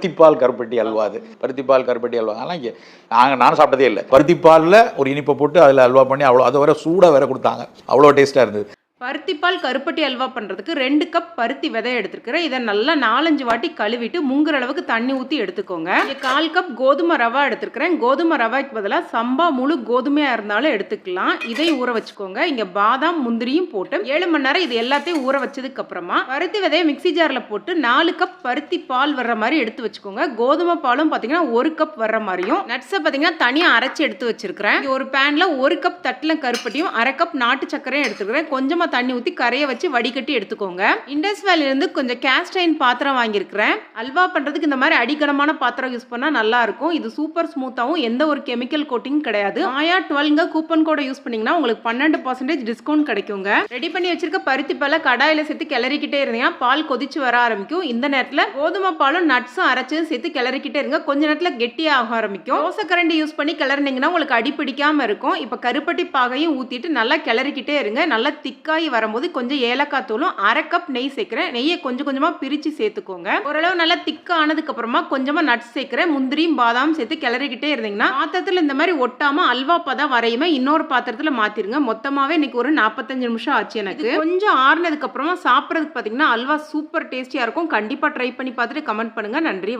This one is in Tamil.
பருத்திப்பால் கருப்பட்டி அல்வா அது. பருத்திப்பால் கருப்பட்டி அல்வா. அதெல்லாம் இங்கே நாங்கள் நானும் சாப்பிட்டதே இல்லை. பருத்திப்பாலில் ஒரு இனிப்பை போட்டு அதில் அல்வா பண்ணி அவ்வளோ அது வர சூடாக வேற கொடுத்தாங்க. அவ்வளோ டேஸ்ட்டாக இருந்தது. பருத்திப்பால் கருப்பட்டி அல்வா பண்ணுறதுக்கு ரெண்டு கப் பருத்தி விதை எடுத்துருக்கிறேன். இதை நல்லா நாலஞ்சு வாட்டி கழுவிட்டு முங்குற அளவுக்கு தண்ணி ஊற்றி எடுத்துக்கோங்க. கால் கப் கோதுமை ரவா எடுத்துருக்கிறேன். கோதுமை ரவாய்க்கு பதிலாக சம்பா முழு கோதுமையாக இருந்தாலும் எடுத்துக்கலாம். இதையும் ஊற வச்சுக்கோங்க. இங்கே பாதாம் முந்திரியும் போட்டு ஏழு மணி நேரம் இது எல்லாத்தையும் ஊற வச்சதுக்கு அப்புறமா பருத்தி விதையை மிக்ஸி ஜாரில் போட்டு நாலு கப் பருத்தி பால் வர்ற மாதிரி எடுத்து வச்சுக்கோங்க. கோதுமை பாலும் பார்த்தீங்கன்னா ஒரு கப் வர்ற மாதிரியும் நட்ஸை பார்த்தீங்கன்னா தனியாக அரைச்சி எடுத்து வச்சிருக்கிறேன். ஒரு பேனில் ஒரு கப் தட்டில் கருப்பட்டியும் அரை கப் நாட்டு சக்கரையும் எடுத்துக்கிறேன் கொஞ்சமாக தண்ணி ஊற்றி கரையை வச்சு வடிகட்டி எடுத்துக்கோங்க. இண்டஸ் வேலிலேருந்து கொஞ்சம் கேஸ்டைன் பாத்திரம் வாங்கியிருக்கிறேன். அல்வா பண்ணுறதுக்கு இந்த மாதிரி அடிக்கனமான பாத்திரம் யூஸ் பண்ணால் நல்லா இருக்கும். இது சூப்பர் ஸ்மூத்தாகவும் எந்த ஒரு கெமிக்கல் கோட்டிங் கிடையாது. ஆயா டுவெல்ங்க கூப்பன் கோடை யூஸ் பண்ணீங்கன்னா உங்களுக்கு பன்னெண்டு பர்சன்டேஜ் டிஸ்கவுண்ட் கிடைக்குங்க. ரெடி பண்ணி வச்சிருக்க பருத்தி பாலை கடாயில் சேர்த்து கிளறிக்கிட்டே இருந்தீங்கன்னா பால் கொதிச்சு வர ஆரம்பிக்கும். இந்த நேரத்தில் கோதுமை பாலும் நட்ஸும் அரைச்சும் சேர்த்து கிளறிக்கிட்டே இருங்க. கொஞ்ச நேரத்தில் கெட்டியாக ஆரம்பிக்கும். தோசை கரண்டி யூஸ் பண்ணி கிளறினீங்கன்னா உங்களுக்கு அடி பிடிக்காம இருக்கும். இப்போ கருப்பட்டி பாகையும் ஊற்றிட்டு நல்லா கிளறிக்கிட்டே இருங்க. நல்லா திக்காக வரும்போது கொஞ்சம் ஏலக்காய் தூளும் அரை கப் நெய் சேர்க்குறேன். நெய்யை கொஞ்சம் கொஞ்சமாக பிரித்து சேர்த்துக்கோங்க. ஓரளவு நல்லா திக்கா ஆனதுக்கு அப்புறமா கொஞ்சமாக நட்ஸ் சேர்க்குறேன். முந்திரியும் பாதாம் சேர்த்து கிளறிக்கிட்டே இருந்தீங்கன்னா பாத்திரத்தில் இந்த மாதிரி ஒட்டாமல் அல்வா பதம் வரையுமே இன்னொரு பாத்திரத்தில் மாற்றிருங்க மொத்தமாகவே இன்னைக்கு ஒரு நாற்பத்தஞ்சு நிமிஷம் ஆச்சு எனக்கு. கொஞ்சம் ஆறுனதுக்கு அப்புறமா சாப்பிட்றதுக்கு பார்த்தீங்கன்னா அல்வா சூப்பர் டேஸ்டியாக இருக்கும். கண்டிப்பாக ட்ரை பண்ணி பார்த்துட்டு கமெண்ட் பண்ணுங்கள் நன்றி.